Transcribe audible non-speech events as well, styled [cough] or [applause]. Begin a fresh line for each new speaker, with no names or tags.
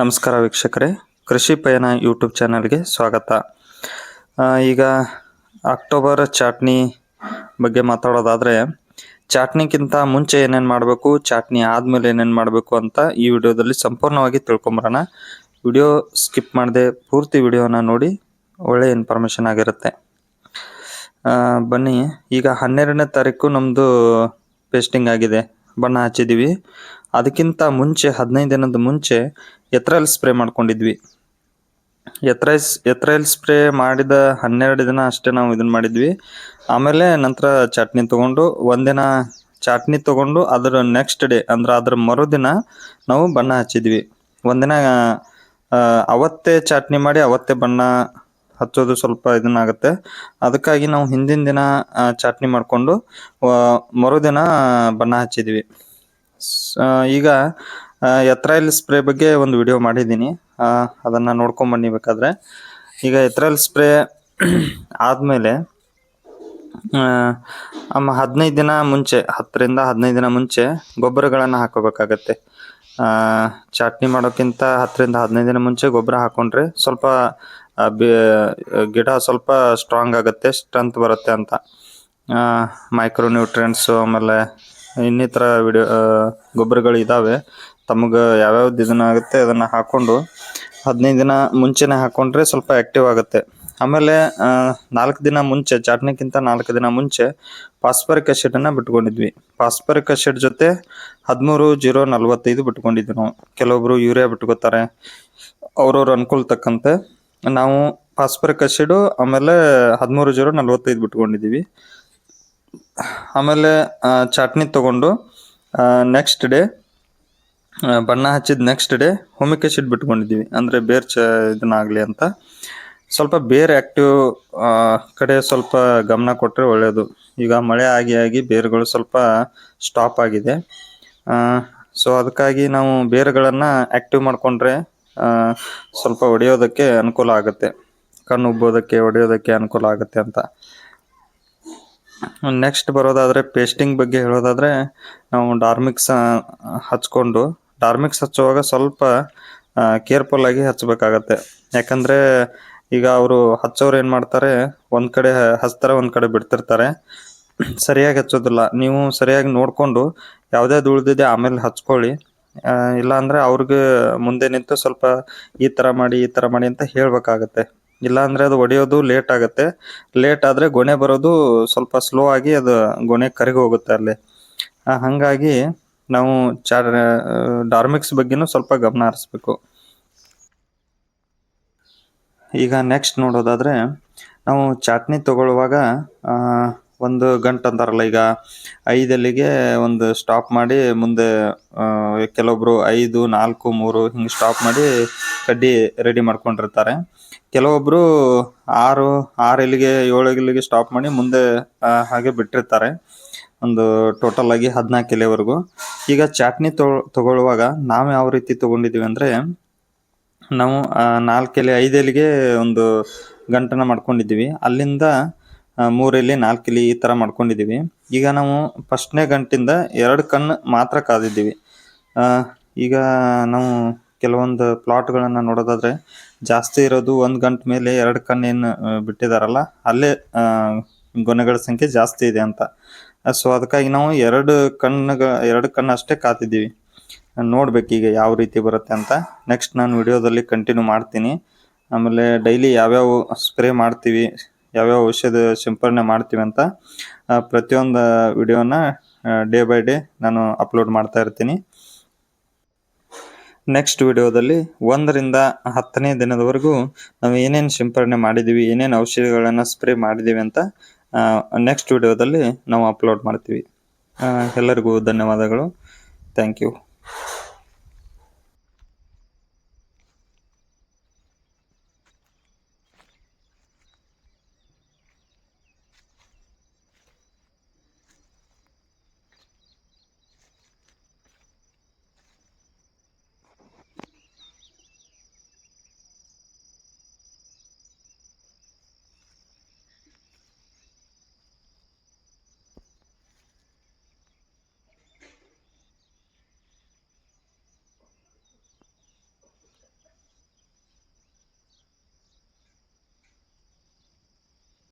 ನಮಸ್ಕಾರ ವೀಕ್ಷಕರೇ. ಕೃಷಿ ಪಯಣ ಯೂಟ್ಯೂಬ್ ಚಾನಲ್ಗೆ ಸ್ವಾಗತ. ಈಗ ಅಕ್ಟೋಬರ್ ಚಾಟ್ನಿ ಬಗ್ಗೆ ಮಾತಾಡೋದಾದರೆ ಚಾಟ್ನಿಗಿಂತ ಮುಂಚೆ ಏನೇನು ಮಾಡಬೇಕು, ಚಾಟ್ನಿ ಆದಮೇಲೆ ಏನೇನು ಮಾಡಬೇಕು ಅಂತ ಈ ವಿಡಿಯೋದಲ್ಲಿ ಸಂಪೂರ್ಣವಾಗಿ ತಿಳ್ಕೊಂಬರೋಣ. ವಿಡಿಯೋ ಸ್ಕಿಪ್ ಮಾಡದೆ ಪೂರ್ತಿ ವಿಡಿಯೋನ ನೋಡಿ, ಒಳ್ಳೆ ಇನ್ಫಾರ್ಮೇಷನ್ ಆಗಿರುತ್ತೆ. ಬನ್ನಿ, ಈಗ ಹನ್ನೆರಡನೇ ತಾರೀಕು ನಮ್ಮದು ಪೇಸ್ಟಿಂಗ್ ಆಗಿದೆ. ಬಣ್ಣ ಹಚ್ಚಿದ್ದೀವಿ ಅದಕ್ಕಿಂತ ಮುಂಚೆ, ಹದಿನೈದು ದಿನದ ಮುಂಚೆ ಎತ್ರಲ್ ಸ್ಪ್ರೇ ಮಾಡ್ಕೊಂಡಿದ್ವಿ. ಎತ್ರೈಸ್ ಎತ್ರೈಲ್ ಸ್ಪ್ರೇ ಮಾಡಿದ ಹನ್ನೆರಡು ದಿನ ಅಷ್ಟೇ ನಾವು ಇದನ್ನು ಮಾಡಿದ್ವಿ. ಆಮೇಲೆ ನಂತರ ಚಟ್ನಿ ತೊಗೊಂಡು, ಒಂದಿನ ಚಟ್ನಿ ತೊಗೊಂಡು ಅದರ ನೆಕ್ಸ್ಟ್ ಡೇ, ಅಂದ್ರೆ ಅದರ ಮರುದಿನ ನಾವು ಬಣ್ಣ ಹಚ್ಚಿದ್ವಿ. ಒಂದಿನ ಅವತ್ತೇ ಚಟ್ನಿ ಮಾಡಿ ಅವತ್ತೇ ಬಣ್ಣ ಹಚ್ಚೋದು ಸ್ವಲ್ಪ ಇದನ್ನಾಗುತ್ತೆ. ಅದಕ್ಕಾಗಿ ನಾವು ಹಿಂದಿನ ದಿನ ಚಾಟ್ನಿ ಮಾಡಿಕೊಂಡು ಮರುದಿನ ಬಣ್ಣ ಹಚ್ಚಿದ್ವಿ. ಈಗ ಎತ್ರೈಲ್ ಸ್ಪ್ರೇ ಬಗ್ಗೆ ಒಂದು ವಿಡಿಯೋ ಮಾಡಿದ್ದೀನಿ. ಅದನ್ನು ನೋಡ್ಕೊಂಡ್ ಬನ್ನಿ ಬೇಕಾದ್ರೆ. ಈಗ ಎತ್ರೈಲ್ ಸ್ಪ್ರೇ [clears throat] ಆದಮೇಲೆ ಹದಿನೈದು ದಿನ ಮುಂಚೆ, ಹತ್ತರಿಂದ ಹದಿನೈದು ದಿನ ಮುಂಚೆ ಗೊಬ್ಬರಗಳನ್ನು ಹಾಕೋಬೇಕಾಗತ್ತೆ. ಚಾಟ್ನಿ ಮಾಡೋಕ್ಕಿಂತ ಹತ್ತರಿಂದ ಹದಿನೈದು ದಿನ ಮುಂಚೆ ಗೊಬ್ಬರ ಹಾಕೊಂಡ್ರೆ ಸ್ವಲ್ಪ ಗಿಡ ಸ್ವಲ್ಪ ಸ್ಟ್ರಾಂಗ್ ಆಗುತ್ತೆ ಸ್ಟ್ರೆಂತ್ ಬರುತ್ತೆ ಅಂತ. ಮೈಕ್ರೋ ನ್ಯೂಟ್ರಿಯೆಂಟ್ಸು ಆಮೇಲೆ ಇನ್ನಿತರ ವಿಡಿಯೋ ಗೊಬ್ಬರಗಳು ಇದ್ದಾವೆ ತಮಗೆ ಯಾವ್ಯಾವ್ದು ಇದನ್ನ ಆಗುತ್ತೆ ಅದನ್ನು ಹಾಕ್ಕೊಂಡು ಹದಿನೈದು ದಿನ ಮುಂಚೆನೇ ಹಾಕ್ಕೊಂಡ್ರೆ ಸ್ವಲ್ಪ ಆ್ಯಕ್ಟಿವ್ ಆಗುತ್ತೆ. ಆಮೇಲೆ ನಾಲ್ಕು ದಿನ ಮುಂಚೆ ಚಾಟ್ನಿಗಿಂತ ನಾಲ್ಕು ದಿನ ಮುಂಚೆ ಫಾಸ್ಫರಿಕ್ ಅನ್ನು ಬಿಟ್ಕೊಂಡಿದ್ವಿ. ಫಾಸ್ಫರಿಕ್ ಅಸಿಡ್ ಜೊತೆ ಹದಿಮೂರು, ಜೀರೋ, ನಲ್ವತ್ತೈದು ಬಿಟ್ಕೊಂಡಿದ್ವಿ ನಾವು. ಕೆಲವೊಬ್ರು ಯೂರಿಯಾ ಬಿಟ್ಕೋತಾರೆ. ಅವ್ರವ್ರ ಅನುಕೂಲ ತಕ್ಕಂತೆ ನಾವು ಫಾಸ್ಫರಿಕ್ ಆಸಿಡು ಆಮೇಲೆ ಹದಿಮೂರು ಜೀರೋ ನಲ್ವತ್ತೈದು ಬಿಟ್ಕೊಂಡಿದ್ದೀವಿ. ಆಮೇಲೆ ಚಟ್ನಿ ತಗೊಂಡು ನೆಕ್ಸ್ಟ್ ಡೇ ಬಣ್ಣ ಹಚ್ಚಿದ ನೆಕ್ಸ್ಟ್ ಡೇ ಹೋಮಿಕ್ ಆಸಿಡ್ ಬಿಟ್ಕೊಂಡಿದ್ದೀವಿ. ಅಂದರೆ ಬೇರ್ ಚ ಇದನ್ನಾಗಲಿ ಅಂತ. ಸ್ವಲ್ಪ ಬೇರ್ ಆ್ಯಕ್ಟಿವ್ ಕಡೆ ಸ್ವಲ್ಪ ಗಮನ ಕೊಟ್ಟರೆ ಒಳ್ಳೆಯದು ಈಗ ಮಳೆ ಆಗಿ ಆಗಿ ಬೇರುಗಳು ಸ್ವಲ್ಪ ಸ್ಟಾಪ್ ಆಗಿದೆ. ಸೊ ಅದಕ್ಕಾಗಿ ನಾವು ಬೇರುಗಳನ್ನು ಆ್ಯಕ್ಟಿವ್ ಮಾಡಿಕೊಂಡ್ರೆ ಸ್ವಲ್ಪ ಹೊಡೆಯೋದಕ್ಕೆ ಅನುಕೂಲ ಆಗುತ್ತೆ. ಕಣ್ಣು ಉಬ್ಬೋದಕ್ಕೆ, ಹೊಡೆಯೋದಕ್ಕೆ ಅನುಕೂಲ ಆಗುತ್ತೆ ಅಂತ. ನೆಕ್ಸ್ಟ್ ಬರೋದಾದರೆ ಪೇಸ್ಟಿಂಗ್ ಬಗ್ಗೆ ಹೇಳೋದಾದರೆ, ನಾವು ಡಾರ್ಮಿಕ್ಸ್ ಹಚ್ಕೊಂಡು ಡಾರ್ಮಿಕ್ಸ್ ಹಚ್ಚುವಾಗ ಸ್ವಲ್ಪ ಕೇರ್ಫುಲ್ ಆಗಿ ಹಚ್ಚಬೇಕಾಗತ್ತೆ. ಯಾಕಂದರೆ, ಈಗ ಅವರು ಹಚ್ಚೋರು ಏನು ಮಾಡ್ತಾರೆ, ಒಂದು ಕಡೆ ಹಚ್ತಾರೆ, ಒಂದು ಕಡೆ ಬಿಡ್ತಿರ್ತಾರೆ. ಸರಿಯಾಗಿ ಹಚ್ಚೋದಿಲ್ಲ. ನೀವು ಸರಿಯಾಗಿ ನೋಡಿಕೊಂಡು, ಯಾವುದೇ ಉಳಿದಿದೆ ಆಮೇಲೆ ಹಚ್ಕೊಳ್ಳಿ. ಇಲ್ಲ ಅಂದ್ರೆ ಅವ್ರಿಗೆ ಮುಂದೆ ನಿಂತು ಸ್ವಲ್ಪ ಈ ತರ ಮಾಡಿ, ಈ ತರ ಮಾಡಿ ಅಂತ ಹೇಳ್ಬೇಕಾಗತ್ತೆ. ಇಲ್ಲ ಅಂದ್ರೆ ಅದು ಒಡೆಯೋದು ಲೇಟ್ ಆಗುತ್ತೆ. ಲೇಟ್ ಆದ್ರೆ ಗೊನೆ ಬರೋದು ಸ್ವಲ್ಪ ಸ್ಲೋ ಆಗಿ ಅದು ಗೊನೆ ಕರಗಿ ಹೋಗುತ್ತೆ ಅಲ್ಲಿ. ಹಂಗಾಗಿ ನಾವು ಚಾ ಡಾರ್ಮಿಕ್ಸ್ ಬಗ್ಗೆನೂ ಸ್ವಲ್ಪ ಗಮನ ಹರಿಸ್ಬೇಕು. ಈಗ ನೆಕ್ಸ್ಟ್ ನೋಡೋದಾದ್ರೆ ನಾವು ಚಟ್ನಿ ತಗೊಳ್ಳುವಾಗ ಒಂದು ಗಂಟು ಅಂತಾರಲ್ಲ, ಈಗ ಐದಲ್ಲಿಗೆ ಒಂದು ಸ್ಟಾಪ್ ಮಾಡಿ ಮುಂದೆ ಕೆಲವೊಬ್ಬರು ಐದು, ನಾಲ್ಕು, ಮೂರು ಹಿಂಗೆ ಸ್ಟಾಪ್ ಮಾಡಿ ಕಡ್ಡಿ ರೆಡಿ ಮಾಡ್ಕೊಂಡಿರ್ತಾರೆ. ಕೆಲವೊಬ್ರು ಆರು ಆರು ಎಲ್ಲಿಗೆ ಏಳು ಎಲ್ಲಿಗೆ ಸ್ಟಾಪ್ ಮಾಡಿ ಮುಂದೆ ಹಾಗೆ ಬಿಟ್ಟಿರ್ತಾರೆ. ಒಂದು ಟೋಟಲ್ ಆಗಿ ಹದಿನಾಲ್ಕು ಎಲೆವರೆಗೂ ಈಗ ಚಟ್ನಿ ತಗೊ ತಗೊಳ್ಳುವಾಗ ನಾವು ಯಾವ ರೀತಿ ತೊಗೊಂಡಿದ್ದೀವಿ ಅಂದರೆ, ನಾವು ನಾಲ್ಕು ಎಲೆ ಐದು ಎಲೆಗೆ ಒಂದು ಗಂಟನ ಮಾಡ್ಕೊಂಡಿದ್ದೀವಿ. ಅಲ್ಲಿಂದ ಆ, ಮೂರು ಎಲೆ ನಾಲ್ಕು ಎಲೆ ಈ ತರ ಮಾಡ್ಕೊಂಡಿದ್ದೀವಿ. ಈಗ ನಾವು ಫಸ್ಟ್ನೇ ಗಂಟಿಂದ ಎರಡು ಕಣ್ಣು ಮಾತ್ರ ಕಾದಿದ್ದೀವಿ. ಈಗ ನಾವು ಕೆಲವೊಂದು ಪ್ಲಾಟ್ಗಳನ್ನು ನೋಡೋದಾದ್ರೆ ಜಾಸ್ತಿ ಇರೋದು ಒಂದು ಗಂಟೆ ಮೇಲೆ ಎರಡು ಕಣ್ಣೇನು ಬಿಟ್ಟಿದಾರಲ್ಲ ಅಲ್ಲೇ ಗೊನೆಗಳ ಸಂಖ್ಯೆ ಜಾಸ್ತಿ ಇದೆ ಅಂತ. ಸೊ ಅದಕ್ಕಾಗಿ ನಾವು ಎರಡು ಕಣ್ಣುಗ ಎರಡು ಕಣ್ಣು ಅಷ್ಟೇ ಕಾತಿದ್ದೀವಿ ಈಗ ಯಾವ ರೀತಿ ಬರುತ್ತೆ ಅಂತ. ನೆಕ್ಸ್ಟ್ ನಾನು ವಿಡಿಯೋದಲ್ಲಿ ಕಂಟಿನ್ಯೂ ಮಾಡ್ತೀನಿ. ಆಮೇಲೆ ಡೈಲಿ ಯಾವ್ಯಾವ ಸ್ಪ್ರೇ ಮಾಡ್ತೀವಿ ಯಾವ್ಯಾವ ಔಷಧ ಸಿಂಪರಣೆ ಮಾಡ್ತೀವಿ ಅಂತ ಪ್ರತಿಯೊಂದು ವಿಡಿಯೋನ ಡೇ ಬೈ ಡೇ ನಾನು ಅಪ್ಲೋಡ್ ಮಾಡ್ತಾ ಇರ್ತೀನಿ. ನೆಕ್ಸ್ಟ್ ವಿಡಿಯೋದಲ್ಲಿ ಒಂದರಿಂದ ಹತ್ತನೇ ದಿನದವರೆಗೂ ನಾವು ಏನೇನು ಸಿಂಪರಣೆ ಮಾಡಿದ್ದೀವಿ ಏನೇನು ಔಷಧಿಗಳನ್ನು ಸ್ಪ್ರೇ ಮಾಡಿದ್ದೀವಿ ಅಂತ ನೆಕ್ಸ್ಟ್ ವಿಡಿಯೋದಲ್ಲಿ ನಾವು ಅಪ್ಲೋಡ್ ಮಾಡ್ತೀವಿ. ಎಲ್ಲರಿಗೂ ಧನ್ಯವಾದಗಳು. Thank you.